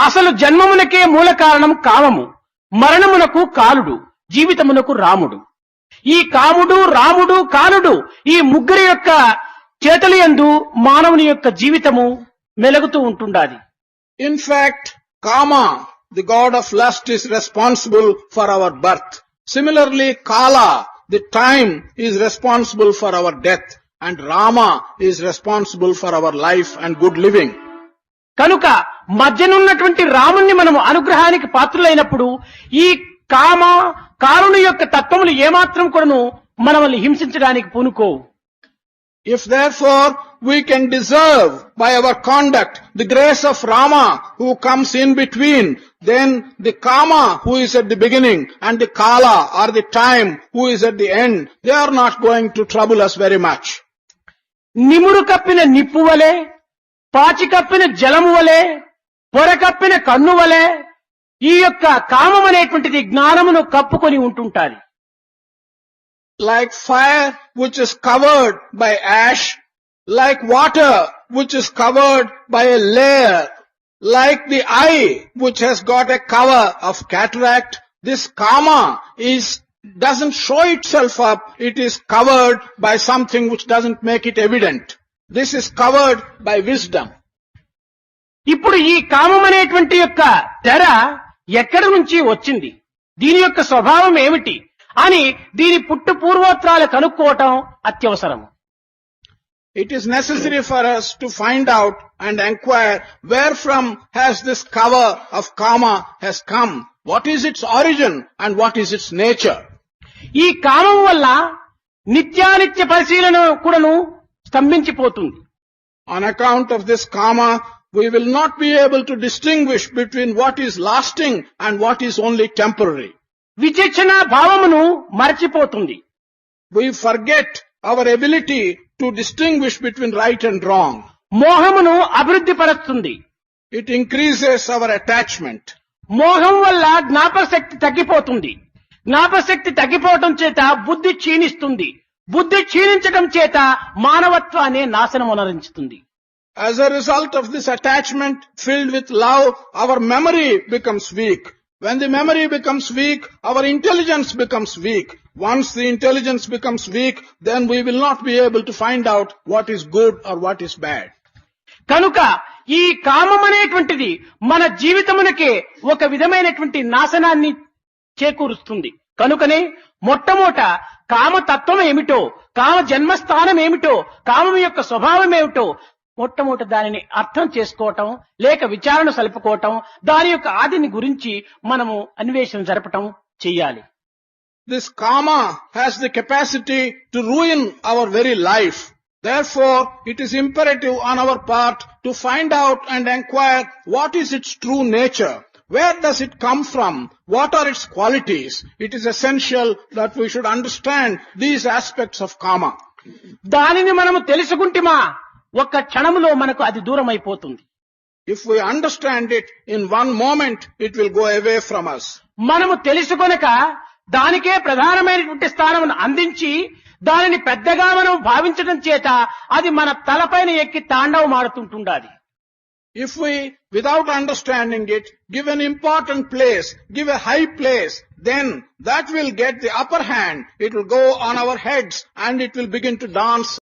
అసలు జన్మమునకే మూల కారణం కామము మరణమునకు కాలుడు జీవితమునకు రాముడు. ఈ కాముడు రాముడు కాలుడు ఈ ముగ్గురి యొక్క చేతలు ఎందు మానవుని యొక్క జీవితము మెలుగుతూ ఉంటుండాలి in fact Kama the god of lust is responsible for our birth similarly Kala the time is responsible for our death and Rama is responsible for our life and good living కనుక మధ్యనున్నటువంటి రాముణ్ణి మనము అనుగ్రహానికి పాత్రులైనప్పుడు ఈ కామ కారుని యొక్క తత్వములు ఏమాత్రం కూడాను మనల్ని హింసించడానికి పూనుకోవు If therefore we can deserve by our conduct the grace of Rama who comes in between, then the Kama who is at the beginning and the Kala or the time who is at the end, they are not going to trouble us very much. నిమురు కప్పిన నిప్పు వలె పాచికప్పిన జలము వలె పొరకప్పిన కన్ను వలె ఈ యొక్క కామం అనేటువంటిది జ్ఞానమును కప్పుకొని ఉంటుంటారు like fire which is covered by ash like water which is covered by a layer like the eye which has got a cover of cataract this Kama is doesn't show itself up it is covered by something which doesn't make it this is covered by wisdom ఇప్పుడు ఈ కామం అనేటువంటి యొక్క తెర ఎక్కడి నుంచి వచ్చింది? దీని యొక్క స్వభావం ఏమిటి? అని దీని పుట్టు పూర్వోత్తరాలు కనుక్కోవటం అత్యవసరం it is necessary for us to find out and enquire where from has this cover of Kama has come what is its origin and what is its nature ఈ కామం వల్ల నిత్యానిత్య పరిశీలన కూడాను స్తంభించిపోతుంది. On account of this Kama we will not be able to distinguish between what is lasting and what is only temporary విచక్షణ భావమును మర్చిపోతుంది. We forget our ability to distinguish between right and wrong మోహమును అభివృద్ధి పరుస్తుంది. It increases hour attachment మోహం వల్ల జ్ఞాపశక్తి తగ్గిపోతుంది. జ్ఞాపశక్తి తగ్గిపోవటం చేత బుద్ధి క్షీణిస్తుంది. బుద్ధి క్షీణించడం చేత మానవత్వాన్ని నాశనం అనరించుతుంది As a result of this attachment filled with love, our memory becomes weak. When the memory becomes weak, our intelligence becomes weak. Once the intelligence becomes weak, then we will not be able to find out what is good or what is bad. కనుక ఈ కామం అనేటువంటిది మన జీవితమునకే ఒక విధమైనటువంటి నాశనాన్ని చేకూరుస్తుంది కనుకనే మొట్టమొదట కామతత్వం ఏమిటో కామ జన్మస్థానం ఏమిటో కామం యొక్క స్వభావం ఏమిటో మొట్టమొదటి దానిని అర్థం చేసుకోవటం లేక విచారణ సలుపుకోవటం దాని యొక్క ఆదిని గురించి మనము అన్వేషణ జరపటం చేయాలి this Kama has the capacity to ruin our very life Therefore, it is imperative on our part to find out and enquire what is its true nature Where does it come from? What are its qualities? It is essential that we should understand these aspects of karma. దానిని మనము తెలుసుకుంటేమా ఒక్క క్షణములో మనకు అది దూరం అయిపోతుంది If we understand it, in one moment it will go away from us. మనము తెలుసుకొనక దానికే ప్రధానమైనటువంటి స్థానమును అందించి దానిని పెద్దగా మనం భావించడం చేత అది మన తలపైన ఎక్కి తాండవం ఆడుతుంటుండాది If we, without understanding it, give an important place, give a high place, then that will get the upper hand. It will go on our heads and it will begin to dance